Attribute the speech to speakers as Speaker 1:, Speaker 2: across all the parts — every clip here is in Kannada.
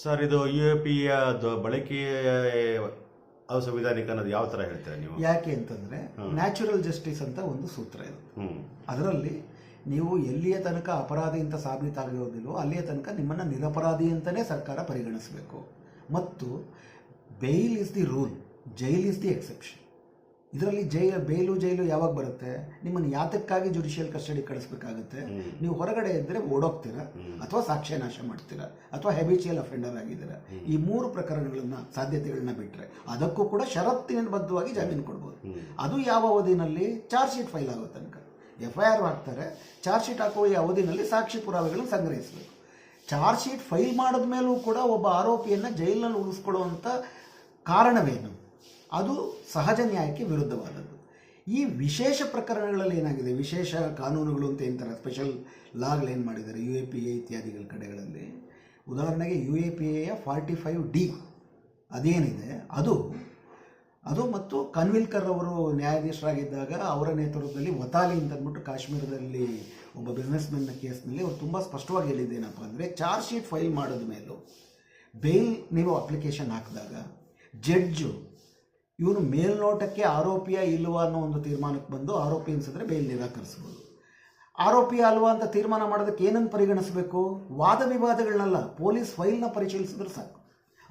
Speaker 1: ಸರ್ ಇದು ಯು ಎ ಪಿಯ ಬಳಕೆ ಅಸಂವಿಧಾನಿಕ ಅನ್ನೋದು ಯಾವ ಥರ ಹೇಳ್ತೀರಾ ನೀವು?
Speaker 2: ಯಾಕೆ ಅಂತಂದ್ರೆ ನ್ಯಾಚುರಲ್ ಜಸ್ಟಿಸ್ ಅಂತ ಒಂದು ಸೂತ್ರ ಇದು. ಅದರಲ್ಲಿ ನೀವು ಎಲ್ಲಿಯ ತನಕ ಅಪರಾಧಿ ಅಂತ ಸಾಬೀತಾಗಿರೋದಿಲ್ವೋ ಅಲ್ಲಿಯ ತನಕ ನಿಮ್ಮನ್ನು ನಿರಪರಾಧಿ ಅಂತಲೇ ಸರ್ಕಾರ ಪರಿಗಣಿಸಬೇಕು. ಮತ್ತು bail is the rule jail is the exception ಇದರಲ್ಲಿ ಜೈಲ ಬೇಲು ಜೈಲು ಯಾವಾಗ ಬರುತ್ತೆ? ನಿಮ್ಮನ್ನು ಯಾತಕ್ಕಾಗಿ ಜುಡಿಷಿಯಲ್ ಕಸ್ಟಡಿ ಕಳಿಸ್ಬೇಕಾಗುತ್ತೆ? ನೀವು ಹೊರಗಡೆ ಇದ್ದರೆ ಓಡೋಗ್ತೀರಾ? ಅಥವಾ ಸಾಕ್ಷ್ಯ ನಾಶ ಮಾಡ್ತೀರಾ? ಅಥವಾ ಹೆಬಿಚಿಯಲ್ ಅಫೆಂಡರ್ ಆಗಿದ್ದೀರಾ? ಈ ಮೂರು ಪ್ರಕರಣಗಳನ್ನ ಸಾಧ್ಯತೆಗಳನ್ನ ಬಿಟ್ಟರೆ ಅದಕ್ಕೂ ಕೂಡ ಷರತ್ತಿನಬದ್ಧವಾಗಿ ಜಾಮೀನು ಕೊಡ್ಬೋದು. ಅದು ಯಾವ ಅವಧಿನಲ್ಲಿ? ಚಾರ್ಜ್ ಶೀಟ್ ಫೈಲ್ ಆಗೋ ತನಕ. ಎಫ್ ಐ ಆರ್ ಹಾಕ್ತಾರೆ ಚಾರ್ಜ್ ಶೀಟ್ ಹಾಕುವ ಈ ಅವಧಿನಲ್ಲಿ ಸಾಕ್ಷಿ ಪುರಾವೆಗಳನ್ನು ಸಂಗ್ರಹಿಸಬೇಕು. ಚಾರ್ಜ್ ಶೀಟ್ ಫೈಲ್ ಮಾಡಿದ ಮೇಲೂ ಕೂಡ ಒಬ್ಬ ಆರೋಪಿಯನ್ನು ಜೈಲಿನಲ್ಲಿ ಉಳಿಸ್ಕೊಳ್ಳುವಂಥ ಕಾರಣವೇನು? ಅದು ಸಹಜ ನ್ಯಾಯಕ್ಕೆ ವಿರುದ್ಧವಾದದ್ದು. ಈ ವಿಶೇಷ ಪ್ರಕರಣಗಳಲ್ಲಿ ಏನಾಗಿದೆ? ವಿಶೇಷ ಕಾನೂನುಗಳು ಅಂತ ಏನಂತಾರೆ ಸ್ಪೆಷಲ್ ಲಾಗಳು ಮಾಡಿದ್ದಾರೆ? ಯು ಎ ಪಿ ಎ ಇತ್ಯಾದಿಗಳ ಕಡೆಗಳಲ್ಲಿ. ಉದಾಹರಣೆಗೆ ಯು ಎ ಪಿ ಎಯ ಫಾರ್ಟಿ ಫೈವ್ ಡಿ ಅದೇನಿದೆ? ಅದು ಅದು ಮತ್ತು ಕನ್ವಿಲ್ಕರ್ ಅವರು ನ್ಯಾಯಾಧೀಶರಾಗಿದ್ದಾಗ ಅವರ ನೇತೃತ್ವದಲ್ಲಿ ವತಾಲಿ ಅಂತ ಅಂದ್ಬಿಟ್ಟು ಕಾಶ್ಮೀರದಲ್ಲಿ ಒಬ್ಬ ಬಿಸ್ನೆಸ್ ಮೆನ್ನ ಕೇಸ್ನಲ್ಲಿ ಅವರು ತುಂಬ ಸ್ಪಷ್ಟವಾಗಿ ಹೇಳಿದ್ದೇನಪ್ಪ ಅಂದರೆ ಚಾರ್ಜ್ ಶೀಟ್ ಫೈಲ್ ಮಾಡಿದ ಮೇಲೂ ಬೇಲ್ ನೀವು ಅಪ್ಲಿಕೇಶನ್ ಹಾಕಿದಾಗ ಜಡ್ಜು ಇವನು ಮೇಲ್ನೋಟಕ್ಕೆ ಆರೋಪಿಯ ಇಲ್ವಾ ಅನ್ನೋ ಒಂದು ತೀರ್ಮಾನಕ್ಕೆ ಬಂದು ಆರೋಪಿ ಅನಿಸಿದ್ರೆ ಬೇಲ್ ನಿರಾಕರಿಸ್ಬೋದು. ಆರೋಪಿ ಅಲ್ವಾ ಅಂತ ತೀರ್ಮಾನ ಮಾಡೋದಕ್ಕೆ ಏನನ್ನು ಪರಿಗಣಿಸಬೇಕು? ವಾದ ವಿವಾದಗಳನ್ನೆಲ್ಲ ಪೊಲೀಸ್ ಫೈಲ್ನ ಪರಿಶೀಲಿಸಿದ್ರೆ ಸಾಕು.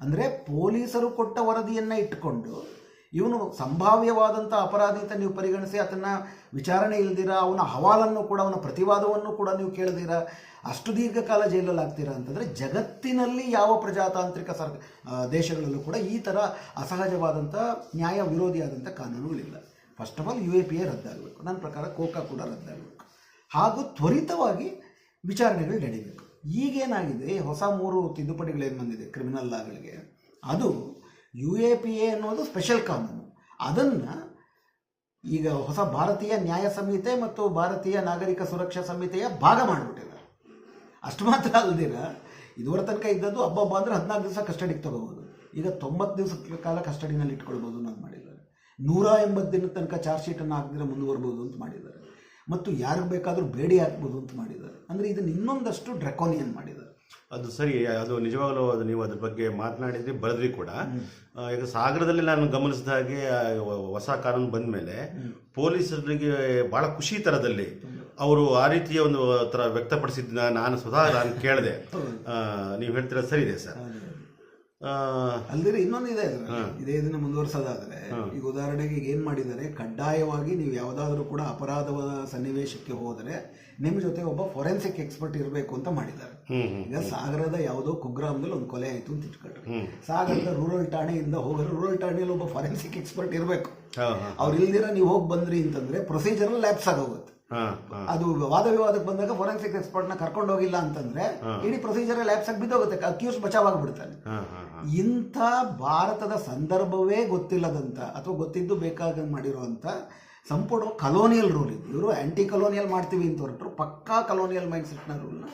Speaker 2: ಅಂದರೆ ಪೊಲೀಸರು ಕೊಟ್ಟ ವರದಿಯನ್ನು ಇಟ್ಟುಕೊಂಡು ಇವನು ಸಂಭಾವ್ಯವಾದಂಥ ಅಪರಾಧಿ ಅಂತ ನೀವು ಪರಿಗಣಿಸಿ ಅದನ್ನು ವಿಚಾರಣೆ ಇಲ್ದಿರ, ಅವನ ಹವಾಲನ್ನು ಕೂಡ, ಅವನ ಪ್ರತಿವಾದವನ್ನು ಕೂಡ ನೀವು ಕೇಳದಿರ, ಅಷ್ಟು ದೀರ್ಘಕಾಲ ಜೈಲಲ್ಲಿ ಆಗ್ತೀರಾ ಅಂತಂದರೆ ಜಗತ್ತಿನಲ್ಲಿ ಯಾವ ಪ್ರಜಾತಾಂತ್ರಿಕ ಸರ್ ದೇಶಗಳಲ್ಲೂ ಕೂಡ ಈ ಥರ ಅಸಹಜವಾದಂಥ ನ್ಯಾಯ ವಿರೋಧಿಯಾದಂಥ ಕಾನೂನುಗಳಿಲ್ಲ. First of all U A P A ರದ್ದಾಗಬೇಕು. ನನ್ನ ಪ್ರಕಾರ ಕೋಕಾ ಕೂಡ ರದ್ದಾಗಬೇಕು. ಹಾಗೂ ತ್ವರಿತವಾಗಿ ವಿಚಾರಣೆಗಳು ನಡೀಬೇಕು. ಈಗೇನಾಗಿದೆ, ಹೊಸ ಮೂರು ತಿದ್ದುಪಡಿಗಳೇನು ಬಂದಿದೆ ಕ್ರಿಮಿನಲ್ ಲಾಗಳಿಗೆ ಅದು ಯು ಎ ಪಿ ಎ ಅನ್ನೋದು ಸ್ಪೆಷಲ್ ಕಾನೂನು. ಅದನ್ನು ಈಗ ಹೊಸ ಭಾರತೀಯ ನ್ಯಾಯ ಸಂಹಿತೆ ಮತ್ತು ಭಾರತೀಯ ನಾಗರಿಕ ಸುರಕ್ಷಾ ಸಂಹಿತೆಯ ಭಾಗ ಮಾಡಿಬಿಟ್ಟಿದ್ದಾರೆ ಅಷ್ಟು ಮಾತ್ರ ಅಲ್ದಿರ ಇದುವರೆ ತನಕ ಇದ್ದದ್ದು ಹಬ್ಬ ಅಂದರೆ ಹದಿನಾಲ್ಕು ದಿವಸ ಕಸ್ಟಡಿಗೆ ತಗೋಬೋದು. ಈಗ ತೊಂಬತ್ತು ದಿವಸಗಳ ಕಾಲ ಕಸ್ಟಡಿನಲ್ಲಿ ಇಟ್ಕೊಳ್ಬೋದು ಅಂತ ಮಾಡಿದ್ದಾರೆ. ನೂರ ಎಂಬತ್ತು ದಿನದ ತನಕ ಚಾರ್ಜ್ ಶೀಟನ್ನು ಹಾಕಿದ್ರೆ ಮುಂದುವರ್ಬೋದು ಅಂತ ಮಾಡಿದ್ದಾರೆ. ಮತ್ತು ಯಾರಿಗೆ ಬೇಕಾದರೂ ಬೇಡಿ ಹಾಕ್ಬೋದು ಅಂತ ಮಾಡಿದ್ದಾರೆ. ಅಂದರೆ ಇದನ್ನು ಇನ್ನೊಂದಷ್ಟು ಡ್ರೆಕೋನಿಯನ್ ಮಾಡಿದ್ದಾರೆ.
Speaker 1: ಅದು ಸರಿ ಅದು ನಿಜವಾಗಲೂ ಅದು ನೀವು ಅದ್ರ ಬಗ್ಗೆ ಮಾತನಾಡಿದ್ರಿ ಬರೆದ್ರಿ ಕೂಡ. ಈಗ ಸಾಗರದಲ್ಲಿ ನಾನು ಗಮನಿಸಿದ ಹಾಗೆ ಹೊಸ ಕಾನೂನು ಬಂದ ಮೇಲೆ ಪೊಲೀಸರಿಗೆ ಬಹಳ ಖುಷಿ ಥರದಲ್ಲಿ ಅವರು ಆ ರೀತಿಯ ಒಂದು ಥರ ವ್ಯಕ್ತಪಡಿಸಿದ್ನ ನಾನು ಸ್ವತಃ ನಾನು ಕೇಳಿದೆ. ನೀವು ಹೇಳ್ತೀರ ಸರಿ ಇದೆ ಸರ್. ಆ,
Speaker 2: ಇನ್ನೊಂದು ಇದೆ. ಇದೇ ಇದನ್ನ ಮುಂದುವರ್ಸೋದಾದ್ರೆ ಈಗ ಉದಾಹರಣೆಗೆ ಈಗ ಏನ್ ಮಾಡಿದ್ದಾರೆ ಕಡ್ಡಾಯವಾಗಿ ನೀವು ಯಾವುದಾದ್ರೂ ಕೂಡ ಅಪರಾಧವಾದ ಸನ್ನಿವೇಶಕ್ಕೆ ಹೋದ್ರೆ ನಿಮ್ಮ ಜೊತೆ ಒಬ್ಬ ಫೊರೆನ್ಸಿಕ್ ಎಕ್ಸ್ಪರ್ಟ್ ಇರಬೇಕು ಅಂತ ಮಾಡಿದ್ದಾರೆ. ಈಗ ಸಾಗರದ ಯಾವುದೋ ಕುಗ್ರಾಮದಲ್ಲಿ ಒಂದು ಕೊಲೆ ಆಯ್ತು ಅಂತ ಇಟ್ಕೊಳ್ರಿ ಸಾಗರದ ರೂರಲ್ ಠಾಣೆಯಿಂದ ಹೋಗಿ ರೂರಲ್ ಠಾಣೆಯಲ್ಲಿ ಒಬ್ಬ ಫೊರೆನ್ಸಿಕ್ ಎಕ್ಸ್ಪರ್ಟ್ ಇರಬೇಕು. ಅವ್ರು ಇಲ್ದಿರ ನೀವು ಹೋಗಿ ಬಂದ್ರಿ ಅಂತಂದ್ರೆ ಪ್ರೊಸೀಜರ್ ಲ್ಯಾಪ್ಸ್ ಆಗೋಗುತ್ತೆ. ಅದು ವಾದ ವಿವಾದಕ್ಕೆ ಬಂದಾಗ ಫೊರೆನ್ಸಿಕ್ನ ಕರ್ಕೊಂಡು ಹೋಗಿಲ್ಲ ಅಂತಂದ್ರೆ ಇಡೀ ಪ್ರೊಸೀಜರ್ ಲ್ಯಾಬ್ಸ್ ಆಗಿ ಬಿದ್ದೋಗುತ್ತೆ. ಅಕ್ಯೂಸ್
Speaker 1: ಬಚಾವ್ ಆಗ್ಬಿಡ್ತಾನೆ
Speaker 2: ಇಂಥ ಭಾರತದ ಸಂದರ್ಭವೇ ಗೊತ್ತಿಲ್ಲದಂತ ಅಥವಾ ಗೊತ್ತಿದ್ದು ಬೇಕಾಗ ಮಾಡಿರುವಂತ ಸಂಪೂರ್ಣ ಕಲೋನಿಯಲ್ ರೂಲ್ ಇದು. ಇವರು ಆಂಟಿ ಕಲೋನಿಯಲ್ ಮಾಡ್ತೀವಿ ಅಂತ ಹೊರಟರು. ಪಕ್ಕಾ ಕಲೋನಿಯಲ್ ಮೈಂಡ್ ಸೆಟ್ನ ರೂಲ್ನ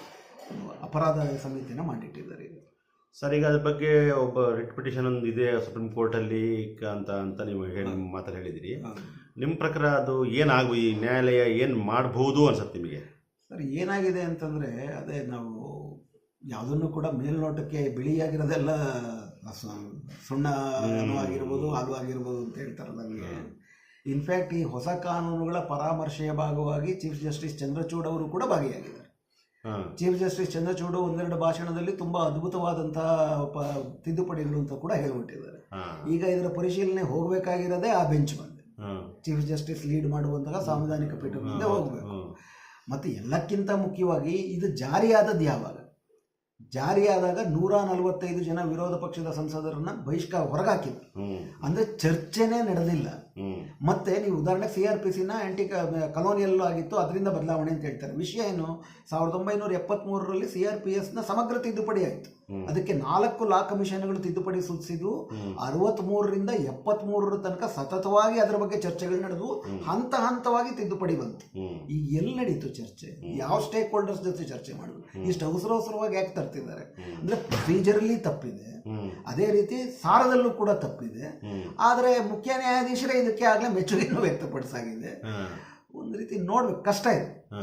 Speaker 2: ಅಪರಾಧ ಸಮಿತಿನ ಮಾಡಿಟ್ಟಿದ್ದಾರೆ.
Speaker 1: ಸರ್ ಈಗ ಅದ್ರ ಬಗ್ಗೆ ಒಬ್ಬ ರಿಟ್ ಪಿಟಿಷನ್ ಒಂದು ಇದೆ ಸುಪ್ರೀಂ ಕೋರ್ಟಲ್ಲಿ ಅಂತ ಅಂತ ನೀವು ಹೇಳಿ ಮಾತ್ರ ಹೇಳಿದಿರಿ. ನಿಮ್ಮ ಪ್ರಕಾರ ಅದು ಏನಾಗು ಈ ನ್ಯಾಯಾಲಯ ಏನು ಮಾಡಬಹುದು ಅನ್ಸುತ್ತೆ ನಿಮಗೆ?
Speaker 2: ಸರ್ ಏನಾಗಿದೆ ಅಂತಂದರೆ ಅದೇ ನಾವು ಯಾವುದನ್ನು ಕೂಡ ಮೇಲ್ನೋಟಕ್ಕೆ ಬಿಳಿಯಾಗಿರೋದೆಲ್ಲ ಸುಣ್ಣ ಆಗಿರ್ಬೋದು ಹಾಲು ಆಗಿರ್ಬೋದು ಅಂತ ಹೇಳ್ತಾರಲ್ಲ ನಮಗೆ. ಇನ್ಫ್ಯಾಕ್ಟ್ ಈ ಹೊಸ ಕಾನೂನುಗಳ ಪರಾಮರ್ಶೆಯ ಭಾಗವಾಗಿ ಚೀಫ್ ಜಸ್ಟಿಸ್ ಚಂದ್ರಚೂಡ್ ಅವರು ಕೂಡ ಭಾಗಿಯಾಗಿದ್ದಾರೆ. ಚೀಫ್ ಜಸ್ಟಿಸ್ ಚಂದ್ರಚೂಡ್ ಒಂದೆರಡು ಭಾಷಣದಲ್ಲಿ ತುಂಬಾ ಅದ್ಭುತವಾದಂತಹ ತಿದ್ದುಪಡಿಗಳು ಅಂತ ಕೂಡ ಹೇಳ್ಬಿಟ್ಟಿದ್ದಾರೆ. ಈಗ ಇದರ ಪರಿಶೀಲನೆ ಹೋಗಬೇಕಾಗಿರೋದೇ ಆ ಬೆಂಚ್ ಬಂದೆ. ಚೀಫ್ ಜಸ್ಟಿಸ್ ಲೀಡ್ ಮಾಡುವಂತಹ ಸಾಂವಿಧಾನಿಕ ಪೀಠ ಮುಂದೆ ಹೋಗಬೇಕು. ಮತ್ತು ಎಲ್ಲಕ್ಕಿಂತ ಮುಖ್ಯವಾಗಿ ಇದು ಜಾರಿಯಾದದ್ದು ಯಾವಾಗ? ಜಾರಿಯಾದಾಗ ನೂರ ನಲವತ್ತೈದು ಜನ ವಿರೋಧ ಪಕ್ಷದ ಸಂಸದರನ್ನ ಬಹಿಷ್ಕಾರ ಹೊರಗಾಕಿದ್ರು. ಅಂದ್ರೆ ಚರ್ಚೆನೇ ನಡೆದಿಲ್ಲ. ಮತ್ತೆ ನೀವು ಉದಾಹರಣೆಗೆ ಸಿ ಆರ್ ಪಿ ಸಿನ ಆಂಟಿ ಕಲೋನಿಯಲ್ ಆಗಿತ್ತು ಅದರಿಂದ ಬದಲಾವಣೆ ಅಂತ ಹೇಳ್ತಾರೆ. ವಿಷಯ ಏನು? ಸಾವಿರದ ಒಂಬೈನೂರ ಎಪ್ಪತ್ಮೂರರಲ್ಲಿ ಸಿ ಆರ್ ಪಿ ಎಸ್ನ ಸಮಗ್ರ ತಿದ್ದುಪಡಿ ಆಯಿತು. ಅದಕ್ಕೆ ನಾಲ್ಕು ಲಾ ಕಮಿಷನ್ಗಳು ತಿದ್ದುಪಡಿ ಸೂಚಿಸಿದ್ವು ಎಪ್ಪತ್ ಮೂರರ ತನಕ ಸತತವಾಗಿ ಅದರ ಬಗ್ಗೆ ಚರ್ಚೆಗಳು ನಡೆದು ಹಂತ ಹಂತವಾಗಿ ತಿದ್ದುಪಡಿ ಬಂತು. ಈಗ ಎಲ್ಲಿ ನಡೀತು ಚರ್ಚೆ ಯಾವ ಸ್ಟೇಕ್ ಹೋಲ್ಡರ್ಸ್ ಜೊತೆ ಚರ್ಚೆ ಮಾಡಿದ್ರು ಇಷ್ಟು ಅವಸರ ಅವಸರವಾಗಿ ಯಾಕೆ ತರ್ತಿದ್ದಾರೆ? ಅಂದ್ರೆ ಪ್ರೊಸೀಜರ್ಲಿ ತಪ್ಪಿದೆ. ಅದೇ ರೀತಿ ಸಾರದಲ್ಲೂ ಕೂಡ ತಪ್ಪಿದೆ. ಆದರೆ ಮುಖ್ಯ ನ್ಯಾಯಾಧೀಶರೇ ಇದಕ್ಕೆ ಆಗಲೇ ಮೆಚ್ಚುಗೆಯನ್ನು ವ್ಯಕ್ತಪಡಿಸಾಗಿದೆ. ಒಂದ್ ರೀತಿ ನೋಡ್ಬೇಕು ಕಷ್ಟ ಇದೆ.